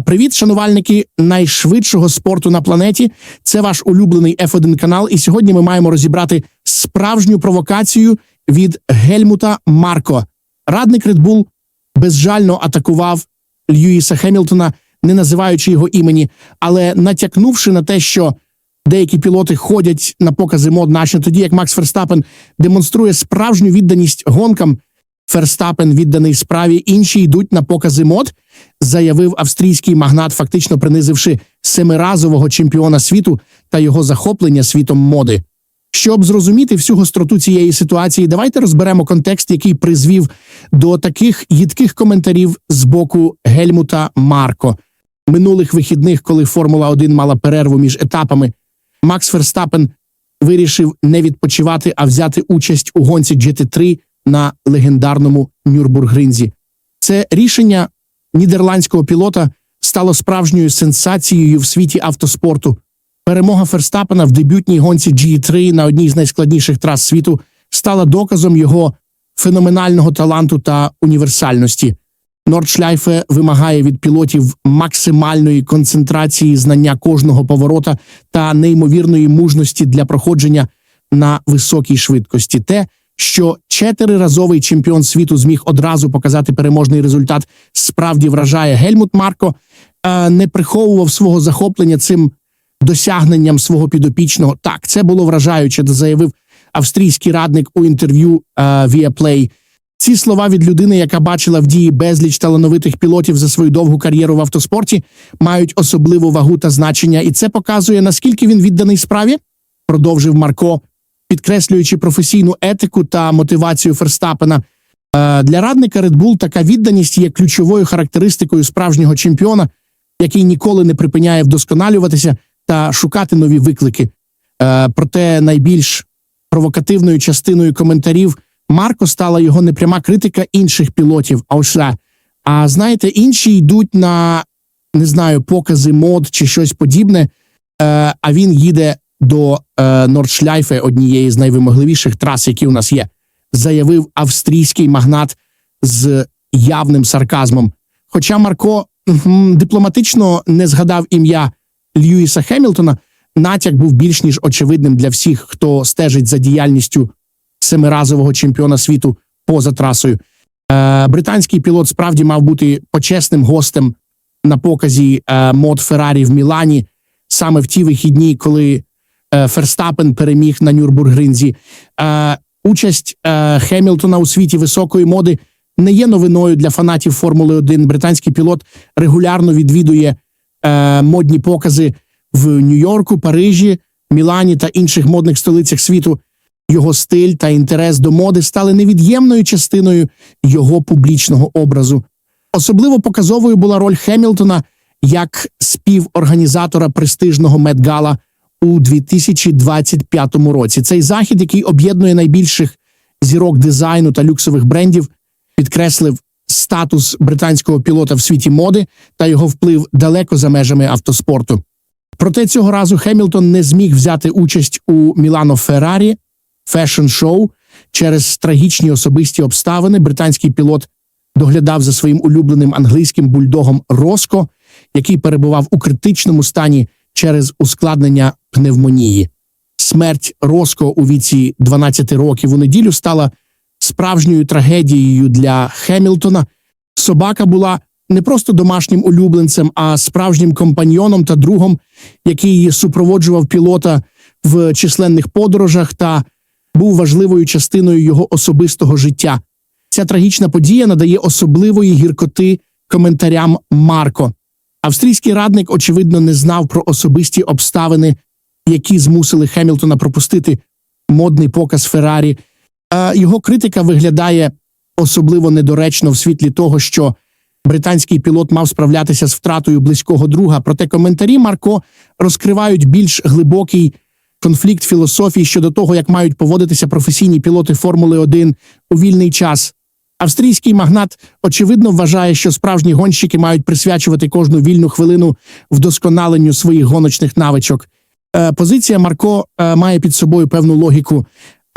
Привіт, шанувальники найшвидшого спорту на планеті. Це ваш улюблений F1 канал. І сьогодні ми маємо розібрати справжню провокацію від Гельмута Марко. Радник Red Bull безжально атакував Льюіса Хемілтона, не називаючи його імені, але натякнувши на те, що деякі пілоти ходять на покази мод наші, тоді як Макс Ферстапен демонструє справжню відданість гонкам. Ферстапен відданий справі, інші йдуть на покази мод, заявив австрійський магнат, фактично принизивши семиразового чемпіона світу та його захоплення світом моди. Щоб зрозуміти всю гостроту цієї ситуації, давайте розберемо контекст, який призвів до таких їдких коментарів з боку Гельмута Марко. Минулих вихідних, коли Формула 1 мала перерву між етапами, Макс Ферстапен вирішив не відпочивати, а взяти участь у гонці GT3 на легендарному Нюрбургринзі. Це рішення нідерландського пілота стало справжньою сенсацією в світі автоспорту. Перемога Ферстапена в дебютній гонці G3 на одній з найскладніших трас світу стала доказом його феноменального таланту та універсальності. Нордшляйфе вимагає від пілотів максимальної концентрації знання кожного поворота та неймовірної мужності для проходження на високій швидкості. Те, що чотириразовий чемпіон світу зміг одразу показати переможний результат, справді вражає Гельмут Марко, е, не приховував свого захоплення цим досягненням свого підопічного. Так, це було вражаюче, заявив австрійський радник у інтерв'ю е, Viaplay. Ці слова від людини, яка бачила в дії безліч талановитих пілотів за свою довгу кар'єру в автоспорті, мають особливу вагу та значення, і це показує наскільки він відданий справі. Продовжив Марко, підкреслюючи професійну етику та мотивацію Ферстапена. Е, Для радника Red Bull така відданість є ключовою характеристикою справжнього чемпіона, який ніколи не припиняє вдосконалюватися та шукати нові виклики. Е, Проте найбільш провокативною частиною коментарів Марко стала його непряма критика інших пілотів. А ось. А знаєте, інші йдуть на не знаю, покази мод чи щось подібне. Е, а він їде до е, Нордшляйфе, однієї з найвимогливіших трас, які у нас є, заявив австрійський магнат з явним сарказмом. Хоча Марко дипломатично не згадав ім'я Льюіса Хемілтона, натяк був більш ніж очевидним для всіх, хто стежить за діяльністю семиразового чемпіона світу поза трасою. Е, британський пілот справді мав бути почесним гостем на показі е, мод Феррарі в Мілані саме в ті вихідні, коли Ферстапен переміг на Нюрбургринзі. Е, участь е, Хемілтона у світі високої моди не є новиною для фанатів Формули 1. Британський пілот регулярно відвідує е, модні покази в Нью-Йорку, Парижі, Мілані та інших модних столицях світу. Його стиль та інтерес до моди стали невід'ємною частиною його публічного образу. Особливо показовою була роль Хемілтона як співорганізатора престижного Медгала у 2025 році. Цей захід, який об'єднує найбільших зірок дизайну та люксових брендів, підкреслив статус британського пілота в світі моди та його вплив далеко за межами автоспорту. Проте цього разу Хемілтон не зміг взяти участь у Мілано Феррарі фешн-шоу через трагічні особисті обставини. Британський пілот доглядав за своїм улюбленим англійським бульдогом Роско, який перебував у критичному стані через ускладнення пневмонії. Смерть Роско у віці 12 років у неділю стала справжньою трагедією для Хемілтона. Собака була не просто домашнім улюбленцем, а справжнім компаньйоном та другом, який супроводжував пілота в численних подорожах та був важливою частиною його особистого життя. Ця трагічна подія надає особливої гіркоти коментарям Марко. Австрійський радник, очевидно, не знав про особисті обставини, які змусили Хемілтона пропустити модний показ Феррарі. Е, Його критика виглядає особливо недоречно в світлі того, що британський пілот мав справлятися з втратою близького друга. Проте коментарі Марко розкривають більш глибокий конфлікт філософії щодо того, як мають поводитися професійні пілоти Формули 1 у вільний час. Австрійський магнат очевидно вважає, що справжні гонщики мають присвячувати кожну вільну хвилину вдосконаленню своїх гоночних навичок. Е, позиція Марко е, має під собою певну логіку,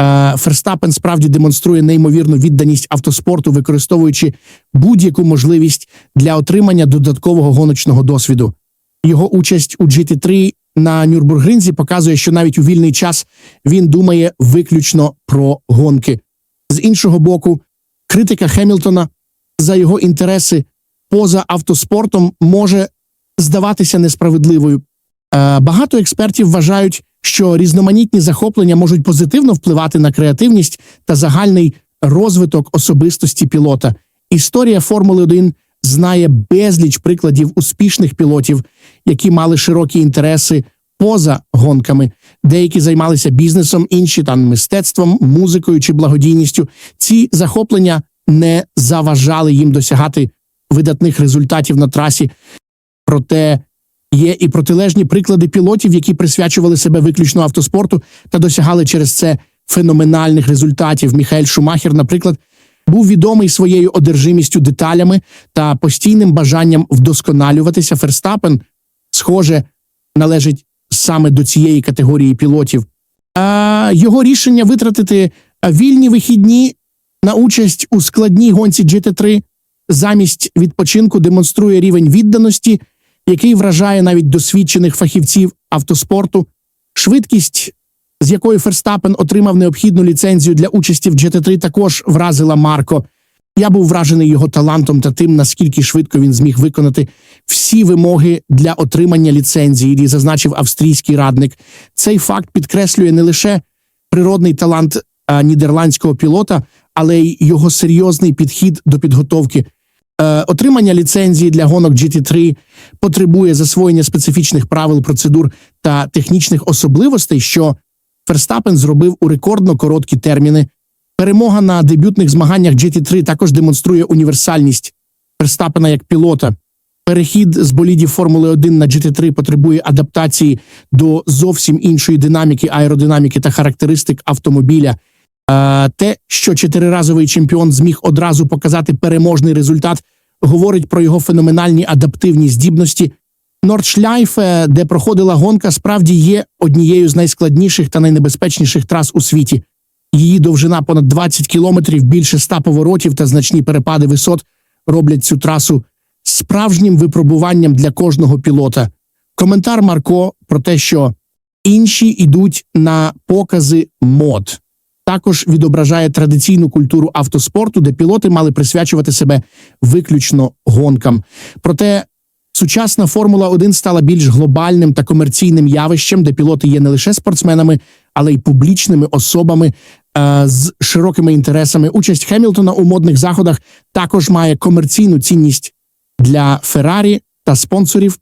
Е, Ферстапен справді демонструє неймовірну відданість автоспорту, використовуючи будь-яку можливість для отримання додаткового гоночного досвіду. Його участь у GT3 на Нюрбургринзі показує, що навіть у вільний час він думає виключно про гонки. З іншого боку, критика Хемілтона за його інтереси поза автоспортом може здаватися несправедливою. Е, Багато експертів вважають, що різноманітні захоплення можуть позитивно впливати на креативність та загальний розвиток особистості пілота. Історія Формули 1 знає безліч прикладів успішних пілотів, які мали широкі інтереси поза гонками. Деякі займалися бізнесом, інші там мистецтвом, музикою чи благодійністю. Ці захоплення не заважали їм досягати видатних результатів на трасі. Проте є і протилежні приклади пілотів, які присвячували себе виключно автоспорту та досягали через це феноменальних результатів. Міхаель Шумахер, наприклад, був відомий своєю одержимістю деталями та постійним бажанням вдосконалюватися. Ферстапен, схоже, належить саме до цієї категорії пілотів. А його рішення витратити вільні вихідні на участь у складній гонці GT3 замість відпочинку демонструє рівень відданості, який вражає навіть досвідчених фахівців автоспорту. Швидкість, з якою Ферстапен отримав необхідну ліцензію для участі в GT3, також вразила Марко. Я був вражений його талантом та тим, наскільки швидко він зміг виконати всі вимоги для отримання ліцензії, зазначив австрійський радник. Цей факт підкреслює не лише природний талант а, нідерландського пілота, але й його серйозний підхід до підготовки. Е, отримання ліцензії для гонок GT3 потребує засвоєння специфічних правил, процедур та технічних особливостей, що Ферстапен зробив у рекордно короткі терміни. Перемога на дебютних змаганнях GT3 також демонструє універсальність Ферстапена як пілота. Перехід з болідів Формули 1 на GT3 потребує адаптації до зовсім іншої динаміки, аеродинаміки та характеристик автомобіля. Те, що чотириразовий чемпіон зміг одразу показати переможний результат, говорить про його феноменальні адаптивні здібності. Нордшляйфе, де проходила гонка, справді є однією з найскладніших та найнебезпечніших трас у світі. Її довжина понад 20 кілометрів, більше 100 поворотів та значні перепади висот роблять цю трасу справжнім випробуванням для кожного пілота. Коментар Марко про те, що інші йдуть на покази мод, також відображає традиційну культуру автоспорту, де пілоти мали присвячувати себе виключно гонкам. Проте сучасна Формула 1 стала більш глобальним та комерційним явищем, де пілоти є не лише спортсменами, але й публічними особами е, з широкими інтересами. Участь Хемілтона у модних заходах також має комерційну цінність для Феррарі та спонсорів.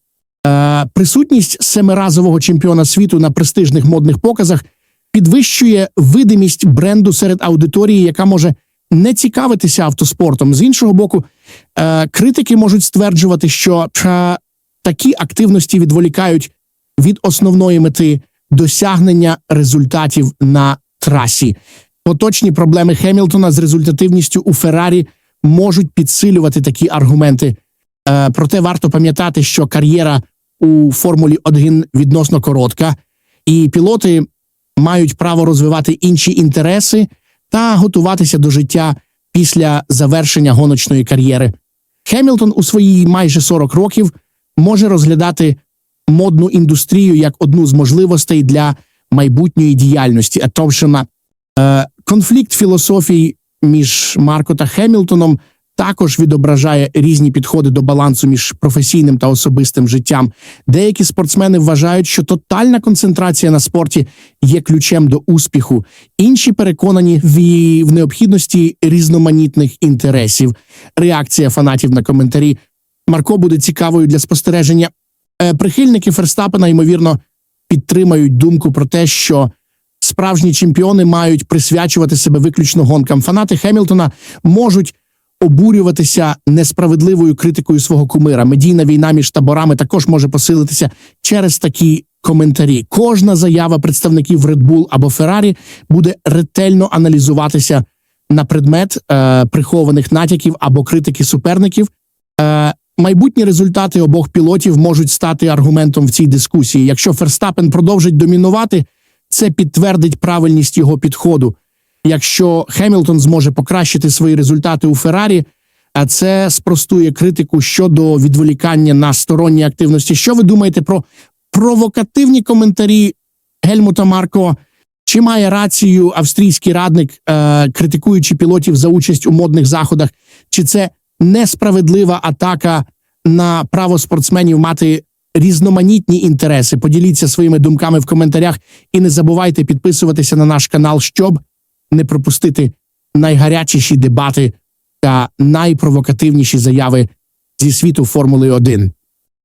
Е, присутність семиразового чемпіона світу на престижних модних показах підвищує видимість бренду серед аудиторії, яка може не цікавитися автоспортом. З іншого боку, е, критики можуть стверджувати, що е, такі активності відволікають від основної мети досягнення результатів на трасі. Поточні проблеми Хемілтона з результативністю у Феррарі можуть підсилювати такі аргументи. Е, проте варто пам'ятати, що кар'єра у Формулі 1 відносно коротка, і пілоти мають право розвивати інші інтереси та готуватися до життя після завершення гоночної кар'єри. Хемілтон у свої майже 40 років може розглядати модну індустрію як одну з можливостей для майбутньої діяльності. Атовшина е, конфлікт філософій між Марко та Хемілтоном також відображає різні підходи до балансу між професійним та особистим життям. Деякі спортсмени вважають, що тотальна концентрація на спорті є ключем до успіху. Інші переконані в необхідності різноманітних інтересів. Реакція фанатів на коментарі Марко буде цікавою для спостереження. Е, Прихильники Ферстапена, ймовірно, підтримають думку про те, що справжні чемпіони мають присвячувати себе виключно гонкам. Фанати Хемілтона можуть обурюватися несправедливою критикою свого кумира. Медійна війна між таборами також може посилитися через такі коментарі. Кожна заява представників Red Bull або Ferrari буде ретельно аналізуватися на предмет е, прихованих натяків або критики суперників. Е, Майбутні результати обох пілотів можуть стати аргументом в цій дискусії. Якщо Ферстапен продовжить домінувати, це підтвердить правильність його підходу. якщо Хемілтон зможе покращити свої результати у Феррарі, а це спростує критику щодо відволікання на сторонні активності. Що ви думаєте про провокативні коментарі Гельмута Марко? Чи має рацію австрійський радник, е, критикуючи пілотів за участь у модних заходах? Чи це несправедлива атака на право спортсменів мати різноманітні інтереси? Поділіться своїми думками в коментарях і не забувайте підписуватися на наш канал, щоб не пропустити найгарячіші дебати та найпровокативніші заяви зі світу Формули 1.